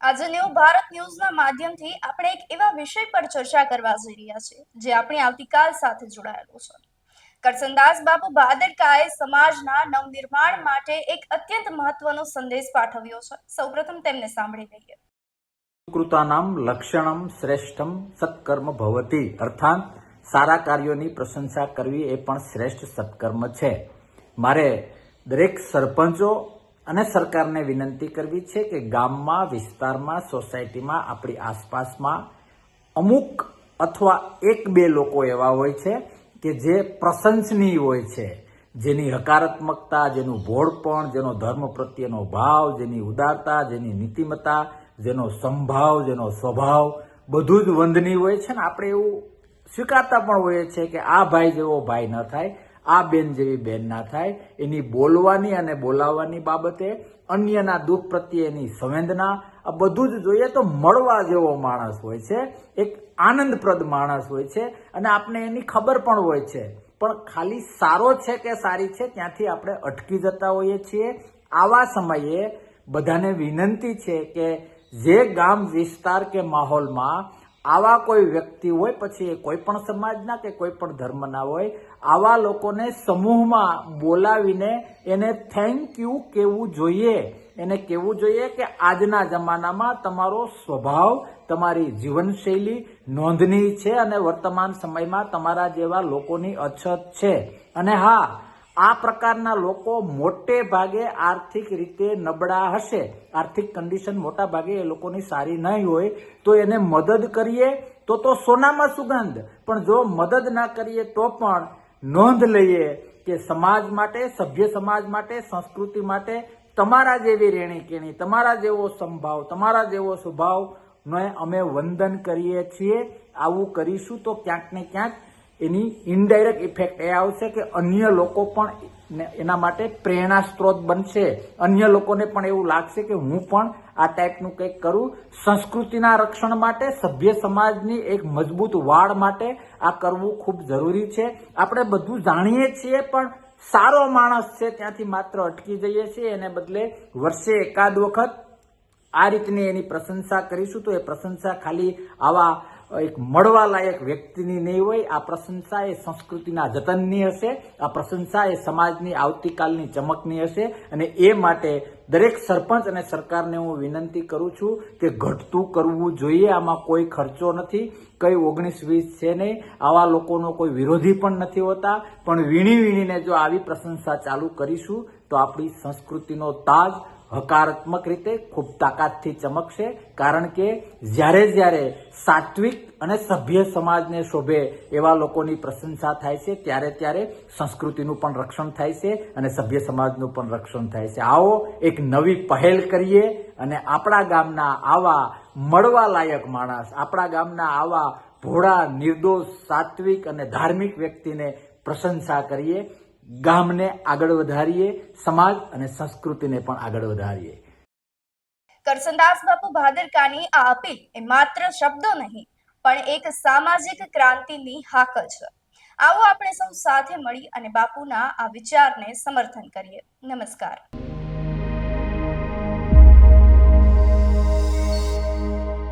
આજે ન્યૂ ભારત ન્યૂઝના માધ્યમથી આપણે એક એવા વિષય પર ચર્ચા કરવા જઈ રહ્યા છે જે આપણી આવતીકાલ સાથે જોડાયેલો છે. કરસનદાસ બાપુ ભાદરકાએ સમાજના નવનિર્માણ માટે એક અત્યંત મહત્વનો સંદેશ પાઠવ્યો છે. સૌપ્રથમ તેમને સાંભળી લઈએ. કૃતાનામ લક્ષણમ, શ્રેષ્ઠમ, સત્કર્મ ભવતી. અર્થાત, સારા કાર્યોની પ્રશંસા કરવી એ પણ શ્રેષ્ઠ સત્કર્મ છે. મારે દરેક સરપંચો અને સરકારને વિનંતી કરવી છે કે ગામમાં, વિસ્તારમાં, સોસાયટીમાં, આપણી આસપાસમાં અમુક અથવા એક બે લોકો એવા હોય છે કે જે પ્રશંસનીય હોય છે. જેની હકારાત્મકતા, જેનું ભોળપણ, જેનો ધર્મ પ્રત્યેનો ભાવ, જેની ઉદારતા, જેની નીતિમત્તા, જેનો સંભાવ, જેનો સ્વભાવ, બધું જ વંદનીય હોય છે ને આપણે એવું સ્વીકારતા પણ હોઈએ છીએ કે આ ભાઈ જેવો ભાઈ ન થાય. આ બેન જેવી બેન ના થાય. એની બોલવાની અને બોલાવવાની બાબતે અન્યના દુઃખ પ્રત્યે એની સંવેદના, આ બધું જ જોઈએ તો મળવા જેવો માણસ હોય છે. એક આનંદપ્રદ માણસ હોય છે અને આપણે એની ખબર પણ હોય છે. પણ ખાલી સારો છે કે સારી છે ત્યાંથી આપણે અટકી જતા હોઈએ છીએ. આવા સમયે બધાને વિનંતી છે કે જે ગામ વિસ્તાર કે માહોલમાં આવા કોઈ વ્યક્તિ હોય, પછી એ કોઈ પણ સમાજના કે કોઈ પણ ધર્મના હોય, આવા લોકોને સમૂહમાં બોલાવીને એને થેન્ક યુ કેવું જોઈએ. એને કેવું જોઈએ કે આજના જમાનામાં તમારો સ્વભાવ, તમારી જીવનશૈલી નોંધનીય છે અને વર્તમાન સમયમાં તમારા જેવા લોકોની અછત છે. અને હા આ પ્રકારના લોકો મોટે ભાગે આર્થિક રીતે નબળા હશે. આર્થિક કન્ડિશન મોટા ભાગે એ લોકોની સારી નહીં હોય, તો એને મદદ કરીએ તો તો સોનામાં સુગંધ. પણ જો મદદ ના કરીએ તો પણ નોંધ લઈએ કે સમાજ માટે, સભ્ય સમાજ માટે, સંસ્કૃતિ માટે તમારા જેવી રેણી કેણી તમારા જેવો સંભાવ, તમારા જેવો સ્વભાવ અમે વંદન કરીએ છીએ. આવું કરીશું તો ક્યાંક ને ક્યાંક એની ઇનડાયરેક્ટ ઇફેક્ટ એ આવશે કે અન્ય લોકો પણ એના માટે પ્રેરણા સ્ત્રોત બનશે. અન્ય લોકોને પણ એવું લાગશે કે હું પણ આ ટાઈપનું કંઈક કરું. સંસ્કૃતિના રક્ષણ માટે, સભ્ય સમાજની એક મજબૂત વાળ માટે આ કરવું ખૂબ જરૂરી છે. આપણે બધું જાણીએ છીએ, પણ સારો માણસ છે, ત્યાંથી માત્ર અટકી જઈએ છીએ. એને બદલે વર્ષે એકાદ વખત આ રીતની એની પ્રશંસા કરીશું તો એ પ્રશંસા ખાલી આવા એક મળવા લાયક વ્યક્તિની નહીં હોય, આ પ્રશંસા એ સંસ્કૃતિના જતનની હશે, આ પ્રશંસા એ સમાજની આવતીકાલની ચમકની હશે અને એ માટે દરેક સરપંચ અને સરકારને હું વિનંતી કરું છું કે ઘટતું કરવું જોઈએ, આમાં કોઈ ખર્ચો નથી, કઈ ઓગણીસ વીસ છે નહીં, આવા લોકોનો કોઈ વિરોધી પણ નથી હોતા, પણ વીણી વીણીને જો આવી પ્રશંસા ચાલુ કરીશું, તો આપણી સંસ્કૃતિનો તાજ હકારાત્મક રીતે ખૂબ તાકાતથી ચમકશે, કારણ કે જ્યારે જ્યારે સાત્વિક અને સભ્ય સમાજને શોભે એવા લોકોની પ્રશંસા થાય છે, ત્યારે ત્યારે સંસ્કૃતિનું પણ રક્ષણ થાય છે અને સભ્ય સમાજનું પણ રક્ષણ થાય છે. આવો એક નવી પહેલ કરીએ અને આપણા ગામના આવા મળવા લાયક માણસ, આપણા ગામના આવા ભોળા, નિર્દોષ, સાત્વિક અને ધાર્મિક વ્યક્તિને પ્રશંસા કરીએ. ગામને આગળ વધારીએ, સમાજ અને સંસ્કૃતિને પણ આગળ વધારીએ. કરસનદાસ બાપુ ભાદરકાની આ અપીલ એ માત્ર શબ્દો નહીં, પણ એક સામાજિક ક્રાંતિની હાકલ છે. આવો આપણે સૌ સાથે મળી અને બાપુના આ વિચારને સમર્થન કરીએ. નમસ્કાર.